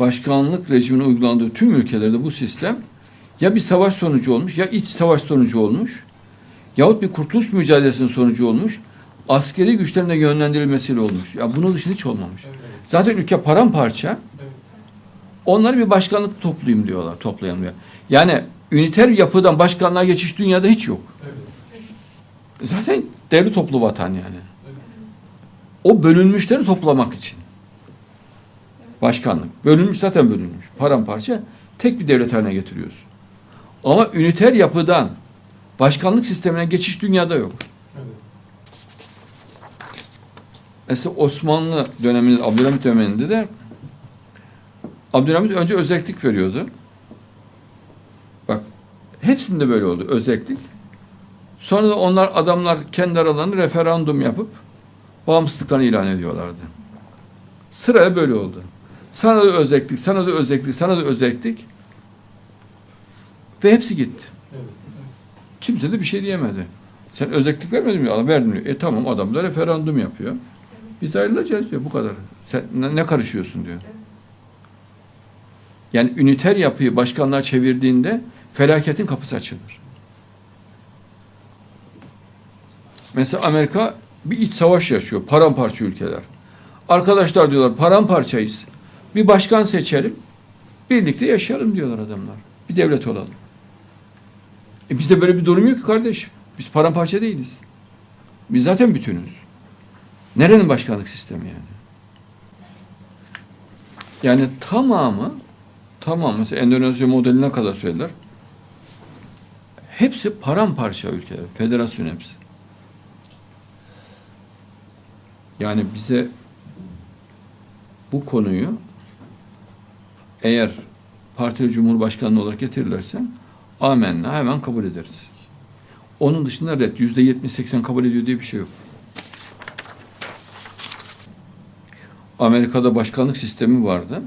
başkanlık rejiminin uygulandığı tüm ülkelerde bu sistem ya bir savaş sonucu olmuş ya iç savaş sonucu olmuş yahut bir kurtuluş mücadelesinin sonucu olmuş askeri güçlerin de yönlendirilmesiyle olmuş. Ya bunun dışında hiç olmamış. Zaten ülke paramparça. Onları bir başkanlık toplayayım diyorlar, toplayalım diyor. Yani üniter yapıdan başkanlığa geçiş dünyada hiç yok. Zaten devlet toplu vatan yani. O bölünmüşleri toplamak için. Başkanlık. Bölünmüş zaten bölünmüş. Paramparça tek bir devlet haline getiriyoruz. Ama üniter yapıdan başkanlık sistemine geçiş dünyada yok. Mesela Osmanlı döneminde, Abdülhamit döneminde de Abdülhamit önce özellik veriyordu. Bak hepsinde böyle oldu özellik. Sonra da onlar adamlar kendi aralarında referandum yapıp bağımsızlıklarını ilan ediyorlardı. Sırayla böyle oldu. Sana da özellik, sana da özellik, sana da özellik. Ve hepsi gitti. Kimse de bir şey diyemedi. Sen özellik vermedin mi? Verdim diyor. E tamam adam da referandum yapıyor. Biz ayrılacağız diyor bu kadar. Sen ne, ne karışıyorsun diyor. Yani üniter yapıyı başkanlığa çevirdiğinde felaketin kapısı açılır. Mesela Amerika bir iç savaş yaşıyor. Paramparça ülkeler. Arkadaşlar diyorlar paramparçayız. Bir başkan seçelim. Birlikte yaşayalım diyorlar adamlar. Bir devlet olalım. E bizde böyle bir durum yok ki kardeşim. Biz paramparça değiliz. Biz zaten bütünüz. Nerenin başkanlık sistemi yani? Yani tamamı tamam mesela Endonezya modeline kadar söylediler. Hepsi paramparça ülkeler. Federasyon hepsi. Yani bize bu konuyu eğer partili cumhurbaşkanlığı olarak getirirlerse amenna hemen kabul ederiz. Onun dışında red yüzde yetmiş seksen kabul ediyor diye bir şey yok. Amerika'da başkanlık sistemi vardı.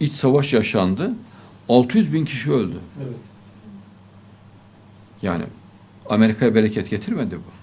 İç savaş yaşandı. 600 bin kişi öldü. Evet. Yani Amerika'ya bereket getirmedi bu.